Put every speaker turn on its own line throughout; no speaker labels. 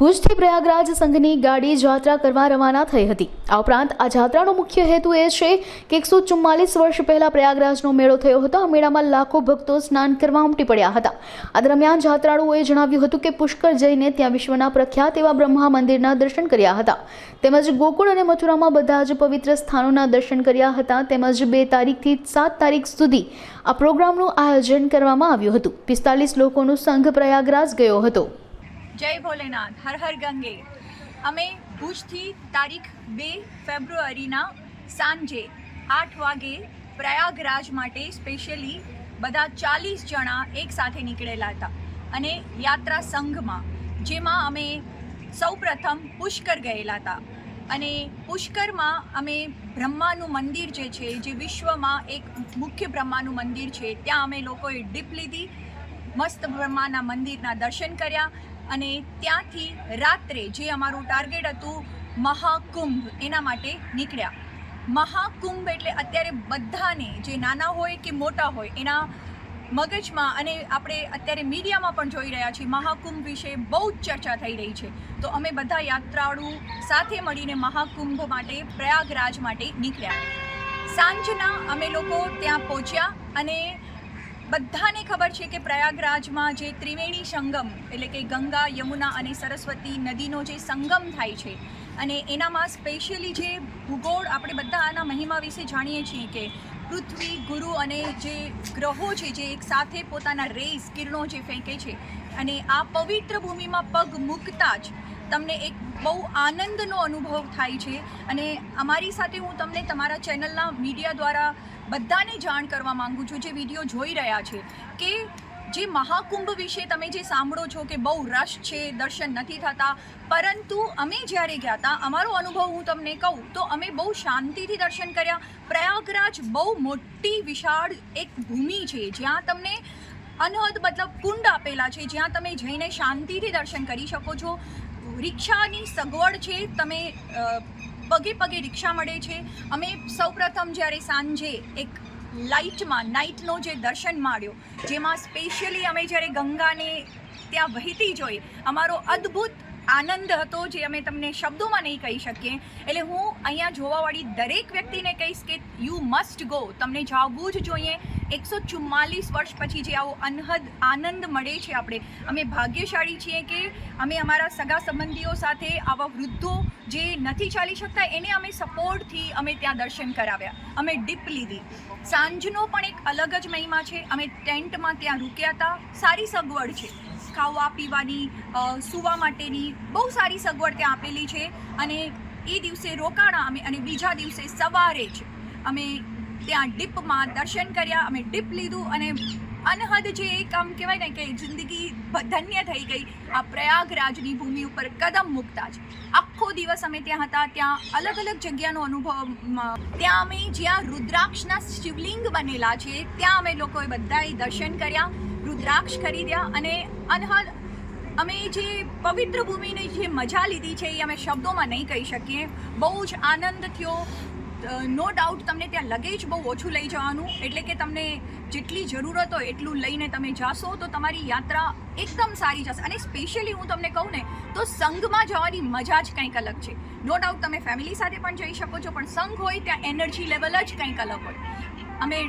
ભુજથી પ્રયાગરાજ સંઘની ગાડી જાત્રા કરવા રવાના થઈ હતી. આ ઉપરાંત આ જાત્રાનો મુખ્ય હેતુ એ છે કે એકસો ચુમ્માલીસ વર્ષ પહેલા પ્રયાગરાજનો મેળો થયો હતો. આ મેળામાં લાખો ભક્તો સ્નાન કરવા ઉમટી પડ્યા હતા. આ દરમિયાન જાત્રાળુઓએ જણાવ્યું હતું કે પુષ્કર જઈને ત્યાં વિશ્વના પ્રખ્યાત એવા બ્રહ્મા મંદિરના દર્શન કર્યા હતા. તેમજ ગોકુળ અને મથુરામાં બધા જ પવિત્ર સ્થાનોના દર્શન કર્યા હતા. તેમજ બે તારીખથી સાત તારીખ સુધી આ પ્રોગ્રામનું આયોજન કરવામાં આવ્યું હતું. પિસ્તાલીસ લોકોનો સંઘ પ્રયાગરાજ ગયો હતો.
જય ભોલેનાથ, હર હર ગંગે. અમે ભુજથી તારીખ બે ફેબ્રુઆરીના સાંજે આઠ વાગે પ્રયાગરાજ માટે સ્પેશિયલી બધા ચાલીસ જણા એક સાથે નીકળેલા હતા અને યાત્રા સંઘમાં, જેમાં અમે સૌપ્રથમ પુષ્કર ગયેલા હતા. અને પુષ્કરમાં અમે બ્રહ્માનું મંદિર જે છે, જે વિશ્વમાં એક મુખ્ય બ્રહ્માનું મંદિર છે, ત્યાં અમે લોકોએ ડીપ લીધી. મસ્ત બ્રહ્માના મંદિરના દર્શન કર્યા. અને ત્યાંથી રાત્રે જે અમારું ટાર્ગેટ હતું, મહાકુંભ, એના માટે નીકળ્યા. મહાકુંભ એટલે અત્યારે બધાને, જે નાના હોય કે મોટા હોય, એના મગજમાં અને આપણે અત્યારે મીડિયામાં પણ જોઈ રહ્યા છીએ, મહાકુંભ વિશે બહુ જ ચર્ચા થઈ રહી છે. તો અમે બધા યાત્રાળુ સાથે મળીને મહાકુંભ માટે, પ્રયાગરાજ માટે નીકળ્યા. સાંજના અમે લોકો ત્યાં પહોંચ્યા અને બધાને ખબર છે કે પ્રયાગરાજમાં જે ત્રિવેણી સંગમ, એટલે કે ગંગા, યમુના અને સરસ્વતી નદીનો જે સંગમ થાય છે, અને એનામાં સ્પેશિયલી જે ભૂગોળ આપણે બધા આના મહિમા વિશે જાણીએ છીએ કે પૃથ્વી, ગુરુ અને જે ગ્રહો છે, જે એક સાથે પોતાના રેસ કિરણો જે ફેંકે છે, અને આ પવિત્ર ભૂમિમાં પગ મૂકતા જ તમને એક બહુ આનંદનો અનુભવ થાય છે અને અમારી સાથે હું તમને તમારા ચેનલના મીડિયા દ્વારા બધાને જાણ કરવા માંગુ છું, જે વીડિયો જોઈ રહ્યા છે, કે જે મહાકુંભ વિશે તમે જે સાંભળો છો કે બહુ રશ છે, દર્શન નથી થતા, પરંતુ અમે જ્યારે ગયા હતા, અમારો અનુભવ હું તમને કહું, તો અમે બહુ શાંતિથી દર્શન કર્યા. પ્રયાગરાજ બહુ મોટી, વિશાળ એક ભૂમિ છે, જ્યાં તમને અનહદ મતલબ કુંડ આપેલા છે. જ્યાં તમે જઈને શાંતિથી દર્શન કરી શકો છો. રિક્ષાની સગવડ છે. તમે પગે પગે રિક્ષા મળે છે. અમે સૌપ્રથમ જ્યારે સાંજે એક લાઇટમાં, નાઇટનો જે દર્શન માણ્યો, જેમાં સ્પેશિયલી અમે જ્યારે ગંગાને ત્યાં વહેતી જોઈ, અમારો અદ્ભુત આનંદ હતો જે અમે તમને શબ્દોમાં નહીં કહી શકીએ. એટલે હું અહીંયા જોવાવાળી દરેક વ્યક્તિને કહીશ કે યુ મસ્ટ ગો તમને જાવવું જ જોઈએ. એકસો ચુમ્માલીસ વર્ષ પછી જે આવો અનહદ આનંદ મળે છે આપણે. અમે ભાગ્યશાળી છીએ કે અમે અમારા સગા સંબંધીઓ સાથે આવા વૃદ્ધો જે નથી ચાલી શકતા એને અમે સપોર્ટથી અમે ત્યાં દર્શન કરાવ્યા. અમે ડીપ લીધી સાંજનો પણ એક અલગ જ મહિમા છે. અમે ટેન્ટમાં ત્યાં રૂક્યા હતા. સારી સગવડ છે. ખાવા પીવાની સૂવા માટેની બહુ સારી સગવડ ત્યાં આપેલી છે અને એ દિવસે રોકાણા અમે અને બીજા દિવસે સવારે જ અમે ત્યાં ડીપમાં દર્શન કર્યા, અમે ડીપ લીધું અને અનહદ જે એક આમ કહેવાય ને કે જિંદગી ધન્ય થઈ ગઈ, આ પ્રયાગરાજની ભૂમિ ઉપર કદમ મૂકતા જ. આખો દિવસ અમે ત્યાં હતા, ત્યાં અલગ અલગ જગ્યાનો અનુભવ ત્યાં અમે જ્યાં રુદ્રાક્ષના શિવલિંગ બનેલા છે, ત્યાં અમે લોકોએ બધાએ દર્શન કર્યા. રુદ્રાક્ષ ખરીદ્યા અને અનહદ, અમે જે પવિત્ર ભૂમિની જે મજા લીધી છે એ અમે શબ્દોમાં નહીં કહી શકીએ. બહુ જ આનંદ થયો. નો ડાઉટ તમને ત્યાં લગેજ બહુ ઓછું લઈ જવાનું. એટલે કે તમને જેટલી જરૂરત હોય એટલું લઈને તમે જાશો તો તમારી યાત્રા એકદમ સારી જશે. અને સ્પેશિયલી હું તમને કહું ને, તો સંઘમાં જવાની મજા જ કંઈક અલગ છે. નો ડાઉટ તમે ફેમિલી સાથે પણ જઈ શકો છો, પણ સંઘ હોય ત્યાં એનર્જી લેવલ જ કંઈક અલગ હોય. અમે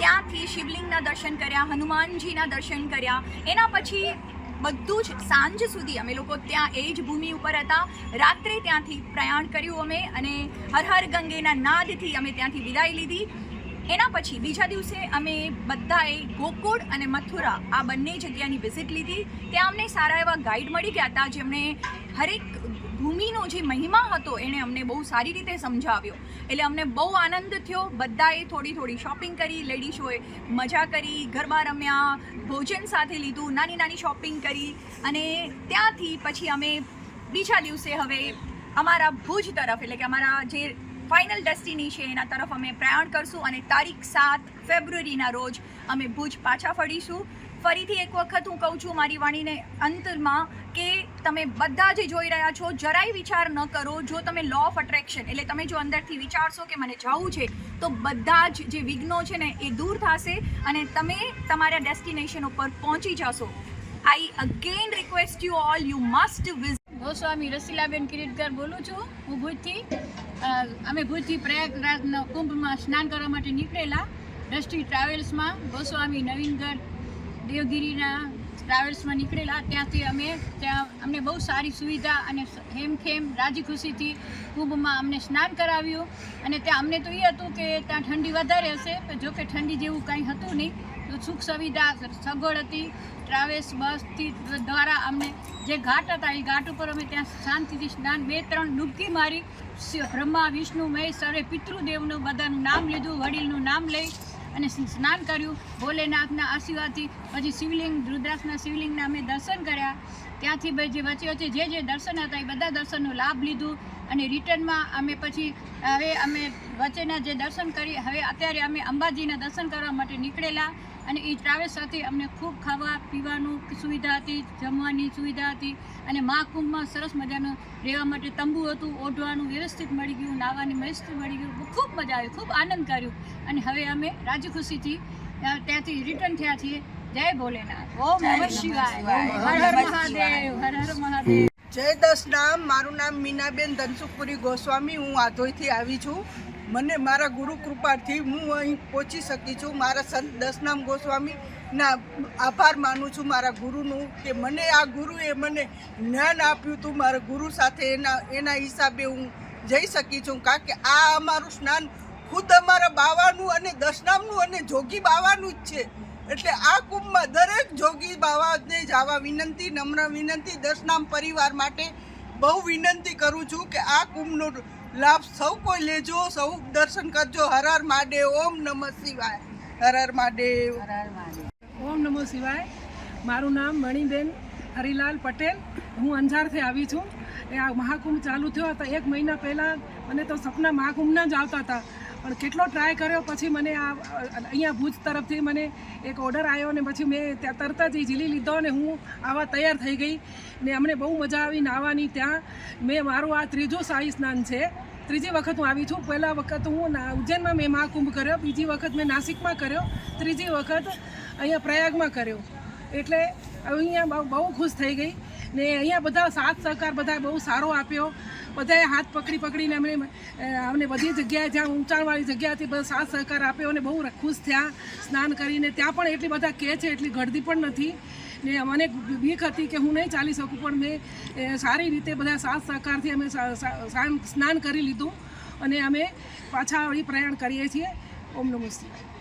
ત્યાંથી શિવલિંગના દર્શન કર્યા, હનુમાનજીના દર્શન કર્યા. એના પછી બધું જ સાંજ સુધી અમે લોકો ત્યાં એ જ ભૂમિ ઉપર હતા. રાત્રે ત્યાંથી પ્રયાણ કર્યું અમે અને હર હર ગંગેના નાદથી અમે ત્યાંથી વિદાય લીધી. એના પછી બીજા દિવસે અમે બધાએ ગોકુળ અને મથુરા આ બંને જગ્યાની વિઝિટ લીધી. ત્યાં અમને સારા એવા ગાઈડ મળી ગયા હતા જેમણે હરેક ભૂમિનો જે મહિમા હતો એણે અમને બહુ સારી રીતે સમજાવ્યો. એટલે અમને બહુ આનંદ થયો. બધાએ થોડી થોડી શોપિંગ કરી લેડીઝોએ મજા કરી, ગરબા રમ્યા, ભોજન સાથે લીધું, નાની નાની શોપિંગ કરી અને ત્યાંથી પછી અમે બીજા દિવસે હવે અમારા ભુજ તરફ, એટલે કે અમારા જે ફાઇનલ ડેસ્ટિની છે એના તરફ અમે પ્રયાણ કરશું અને તારીખ સાત ફેબ્રુઆરીના રોજ અમે ભુજ પાછા ફરીશું. ફરીથી એક વખત હું કહું છું મારી વાણીને અંતમાં કે તમે બધા જે જોઈ રહ્યા છો, જરાય વિચાર ન કરો. જો તમે લો ઓફ અટ્રેક્શન એટલે તમે જો અંદરથી વિચારશો કે મને જવું છે, તો બધા જ જે વિઘ્નો છે ને એ દૂર થશે અને તમે તમારા ડેસ્ટિનેશન ઉપર પહોંચી જશો. I again request you all you must visit
Goswami Rasilaben Kiritkar બોલું છું. હું ભુજથી અમે ભુજથી પ્રયાગરાજના કુંભમાં સ્નાન કરવા માટે નીકળેલા દ્રષ્ટિ ટ્રાવેલ્સમાં ગોસ્વામી નવીનગઢ દેવગીરીના ટ્રાવેલ્સમાં નીકળેલા. ત્યાંથી અમે ત્યાં અમને બહુ સારી સુવિધા અને હેમખેમ રાજી ખુશીથી કુંભમાં અમને સ્નાન કરાવ્યું. અને ત્યાં અમને તો એ હતું કે ત્યાં ઠંડી વધારે હશે, પણ જો કે ઠંડી જેવું કંઈ હતું નહીં. તો સુખ સુવિધા, સગવડ હતી. ટ્રાવેલ્સ બસથી દ્વારા અમને જે ઘાટ હતા, એ ઘાટ ઉપર અમે ત્યાં શાંતિથી સ્નાન બે ત્રણ ડૂબકી મારી. બ્રહ્મા, વિષ્ણુ, મહેશ સરે પિતૃદેવનું બધાનું નામ લીધું, વડીલનું નામ લઈ. અને સ્નાન કર્યું. ભોલેનાથના આશીર્વાદથી પછી શિવલિંગ, રુદ્રાક્ષના શિવલિંગના અમે દર્શન કર્યા. ત્યાંથી ભાઈ જે વચ્ચે વચ્ચે જે જે દર્શન હતા એ બધા દર્શનનો લાભ લીધું અને રિટર્નમાં અમે પછી હવે અમે વચ્ચેના જે દર્શન કરી, હવે અત્યારે અમે અંબાજીના દર્શન કરવા માટે નીકળેલા. અને એ ટ્રાવેલ્સ સાથે અમને ખૂબ ખાવા પીવાનું સુવિધા હતી જમવાની સુવિધા હતી અને મહાકુંભમાં સરસ મજાનું રહેવા માટે તંબુ હતું ઓઢવાનું વ્યવસ્થિત મળી ગયું નાહવાની વ્યવસ્થિત મળી ગયું ખૂબ મજા આવી ખૂબ આનંદ કર્યો. અને હવે અમે રાજી ખુશીથી ત્યાંથી રિટર્ન થયા છીએ. જય ભોલેનાથ. ઓમ નમઃ શિવાય. હર હર મહાદેવ. હર હર મહાદેવ.
જય દસ નામ મારું નામ મીનાબેન ધનસુખપુરી ગોસ્વામી. હું આધોઈથી આવી છું. મને મારા ગુરુ કૃપાથી હું અહીં પહોંચી શકી છું. મારા સંત દસનામ ગોસ્વામીના આભાર માનું છું મારા ગુરુનું કે મને આ ગુરુએ મને જ્ઞાન આપ્યું હતું. મારા ગુરુ સાથે એના એના હિસાબે હું જઈ શકી છું. કારણ કે આ અમારું સ્નાન ખુદ અમારા બાવાનું અને દસનામનું અને જોગી બાવાનું જ છે. એટલે આ કુંભમાં દરેક જોગી બાવાને જવા વિનંતી, નમ્ર વિનંતી દસનામ પરિવાર માટે બહુ વિનંતી કરું છું કે આ કુંભનો લાભ સૌ કોઈ લેજો સૌ દર્શન કરજો. હર હર મહાદેવ ઓમ નમઃ શિવાય. હર હર મહાદેવ.
ઓમ નમો શિવાય. મારું નામ મણિબેન હરિલાલ પટેલ. હું અંજારથી આવી છું. એ આ મહાકુંભ ચાલુ થયો હતા. એક મહિના પહેલાં મને તો સપના મહાકુંભના જ આવતા હતા. પણ કેટલો ટ્રાય કર્યો, પછી મને આ, અહીંયા ભુજ તરફથી મને એક ઓર્ડર આવ્યો ને પછી મેં ત્યાં તરત જ ઝીલી લીધો અને હું આવા તૈયાર થઈ ગઈ ને અમને બહુ મજા આવી નાહવાની ત્યાં. મેં મારું આ ત્રીજું શાહી સ્નાન છે. ત્રીજી વખત હું આવી છું. પહેલા વખત હું ઉજ્જૈનમાં મેં મહાકુંભ કર્યો. બીજી વખત મેં નાસિકમાં કર્યો. ત્રીજી વખત અહીંયા પ્રયાગમાં કર્યો. એટલે અહીંયા બહુ ખુશ થઈ ગઈ. ને અહીંયા બધા સાથ સહકાર બધા બહુ સારો આપ્યો. બધાએ હાથ પકડી પકડીને અમને અમને બધી જગ્યાએ જ્યાં ઊંચાણવાળી જગ્યાથી બધા સાથ સહકાર આપ્યો અને બહુ ખુશ થયા સ્નાન કરીને. ત્યાં પણ એટલી બધા કહે છે, એટલી ગળદી પણ નથી. ને મને બીક હતી કે હું નહીં ચાલી શકું, પણ મેં સારી રીતે બધા સાથ સહકારથી અમે સ્નાન કરી લીધું. અને અમે પાછા વળી પ્રયાણ કરીએ છીએ. ઓમ નમઃ શિવાય.